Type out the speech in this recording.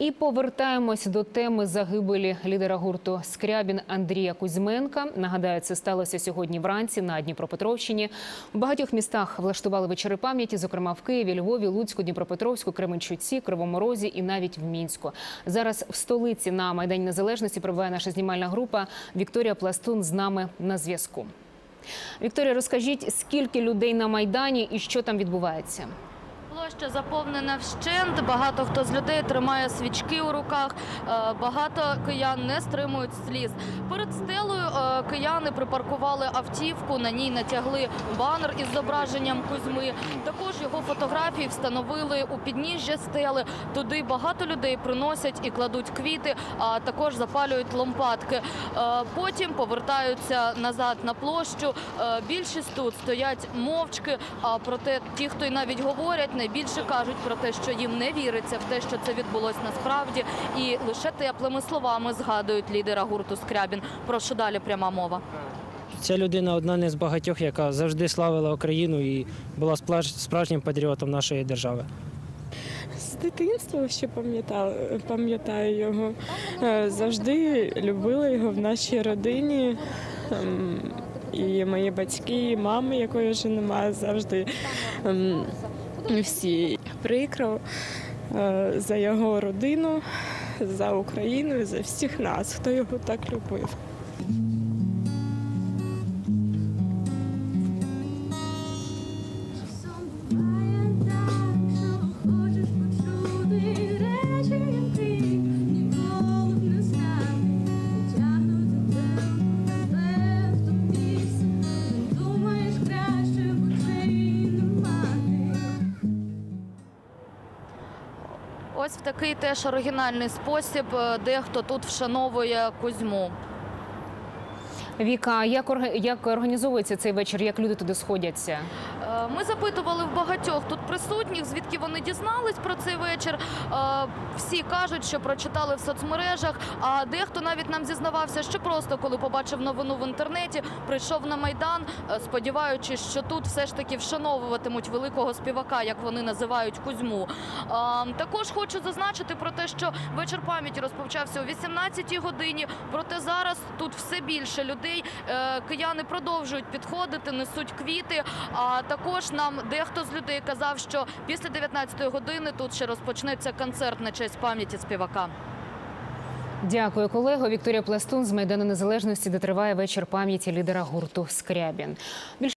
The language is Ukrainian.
І повертаємось до теми загибелі лідера гурту Скрябін Андрія Кузьменка. Нагадаю, це сталося сьогодні вранці на Дніпропетровщині. У багатьох містах влаштували вечори пам'яті, зокрема в Києві, Львові, Луцьку, Дніпропетровську, Кременчуці, Кривому Розі і навіть в Мінську. Зараз в столиці на Майдані Незалежності перебуває наша знімальна група. Вікторія Пластун з нами на зв'язку. Вікторія, розкажіть, скільки людей на майдані і що там відбувається? Площа заповнена вщент. Багато хто з людей тримає свічки у руках. Е, Багато киян не стримують сліз. Перед стелою е, кияни припаркували автівку. На ній натягли банер із зображенням Кузьми. Також його фотографії встановили у підніжжя стели. Туди багато людей приносять і кладуть квіти, а також запалюють лампадки. Е, Потім повертаються назад на площу. Більшість тут стоять мовчки. А проте ті, хто й навіть говорять, найбільше кажуть про те, що їм не віриться в те, що це відбулось насправді, і лише теплими словами згадують лідера гурту Скрябін. Прошу далі пряма мова. Ця людина одна не з багатьох, яка завжди славила Україну і була справжнім патріотом нашої держави. З дитинства ще пам'ятаю, пам'ятаю його. Е, Завжди любила його в нашій родині. Ем, І мої батьки, і мами, якої вже немає, завжди ем, всі прикро е, за його родину, за Україну, за всіх нас, хто його так любив. Ось в такий теж оригінальний спосіб е, дехто тут вшановує Кузьму. Віка, як як організовується цей вечір? Як люди туди сходяться? Ми запитували в багатьох тут присутніх, звідки вони дізнались про цей вечір. Е, Всі кажуть, що прочитали в соцмережах, а дехто навіть нам зізнавався, що просто коли побачив новину в інтернеті, прийшов на майдан, е, сподіваючись, що тут все ж таки вшановуватимуть великого співака, як вони називають Кузьму. Е, Також хочу зазначити про те, що вечір пам'яті розпочався о 18-й годині. Проте зараз тут все більше людей. Кияни продовжують підходити, несуть квіти. А також нам дехто з людей казав, що після 19-ї години тут ще розпочнеться концерт на честь пам'яті співака. Дякую, колего. Вікторія Пластун з Майдану Незалежності, де триває вечір пам'яті лідера гурту Скрябін.